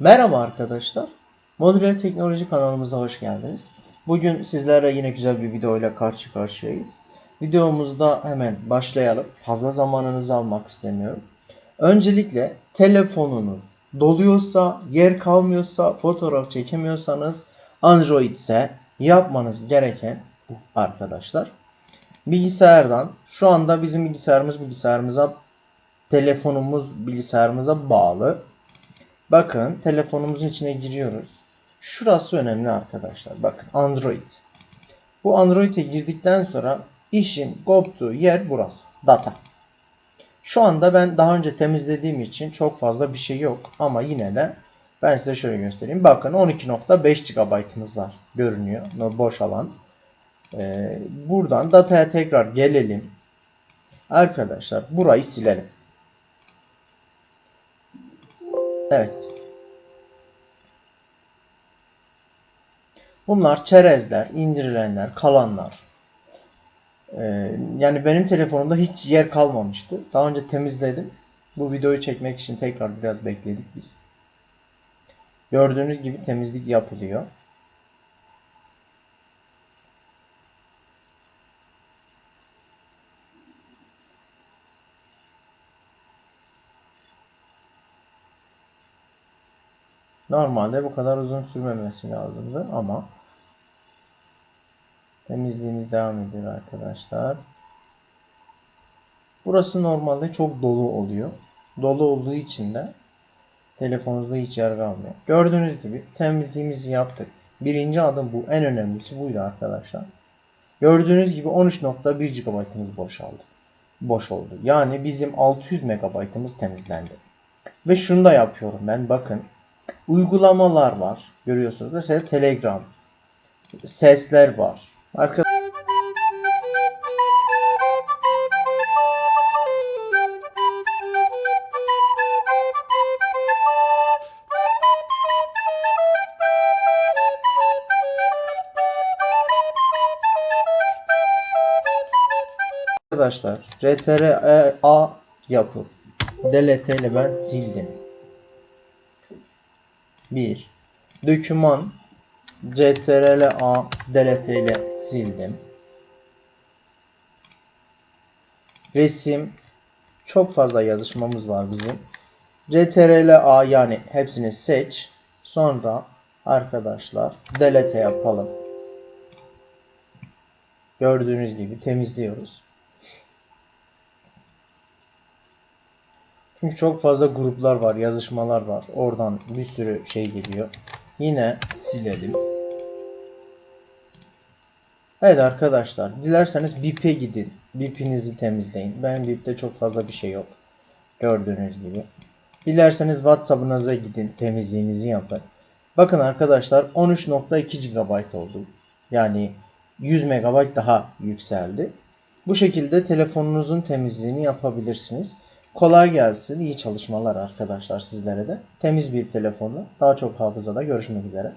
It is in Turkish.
Merhaba arkadaşlar. Modüler Teknoloji kanalımıza hoş geldiniz. Bugün sizlere yine güzel bir videoyla karşı karşıyayız. Videomuzda hemen başlayalım. Fazla zamanınızı almak istemiyorum. Öncelikle telefonunuz doluyorsa, yer kalmıyorsa, fotoğraf çekemiyorsanız Android ise yapmanız gereken bu arkadaşlar. Bilgisayardan şu anda bizim bilgisayarımız bilgisayarımıza telefonumuz bilgisayarımıza bağlı. Bakın telefonumuzun içine giriyoruz. Şurası önemli arkadaşlar. Bakın Android. Bu Android'e girdikten sonra işin koptuğu yer burası. Data. Şu anda ben daha önce temizlediğim için çok fazla bir şey yok. Ama yine de ben size şöyle göstereyim. Bakın 12.5 GB'ımız var. Görünüyor. Boş alan. Ee, buradan dataya tekrar gelelim. Arkadaşlar burayı silelim. Evet. Bunlar çerezler, indirilenler, kalanlar. Ee, yani benim telefonumda hiç yer kalmamıştı. Daha önce temizledim. Bu videoyu çekmek için tekrar biraz bekledik biz. Gördüğünüz gibi temizlik yapılıyor. Normalde bu kadar uzun sürmemesi lazımdı ama temizliğimiz devam ediyor arkadaşlar. Burası normalde çok dolu oluyor. Dolu olduğu için de telefonunuzda hiç yer kalmıyor. Gördüğünüz gibi temizliğimizi yaptık. Birinci adım bu. En önemlisi buydu arkadaşlar. Gördüğünüz gibi 13.1 GB'ımız boşaldı. Boş oldu. Yani bizim 600 MB'ımız temizlendi. Ve şunu da yapıyorum ben bakın uygulamalar var. Görüyorsunuz. Mesela Telegram. Sesler var. Arka Arkadaşlar RTRA yapıp delete ile ben sildim. 1. Doküman CTRL-A delete ile sildim. Resim çok fazla yazışmamız var bizim. CTRL-A yani hepsini seç. Sonra arkadaşlar delete yapalım. Gördüğünüz gibi temizliyoruz. Çünkü çok fazla gruplar var, yazışmalar var. Oradan bir sürü şey geliyor. Yine silelim. Evet arkadaşlar, dilerseniz BIP'e gidin. BIP'inizi temizleyin. Benim BIP'te çok fazla bir şey yok. Gördüğünüz gibi. Dilerseniz WhatsApp'ınıza gidin, temizliğinizi yapın. Bakın arkadaşlar 13.2 GB oldu. Yani 100 MB daha yükseldi. Bu şekilde telefonunuzun temizliğini yapabilirsiniz. Kolay gelsin. iyi çalışmalar arkadaşlar sizlere de. Temiz bir telefonla daha çok hafızada görüşmek üzere.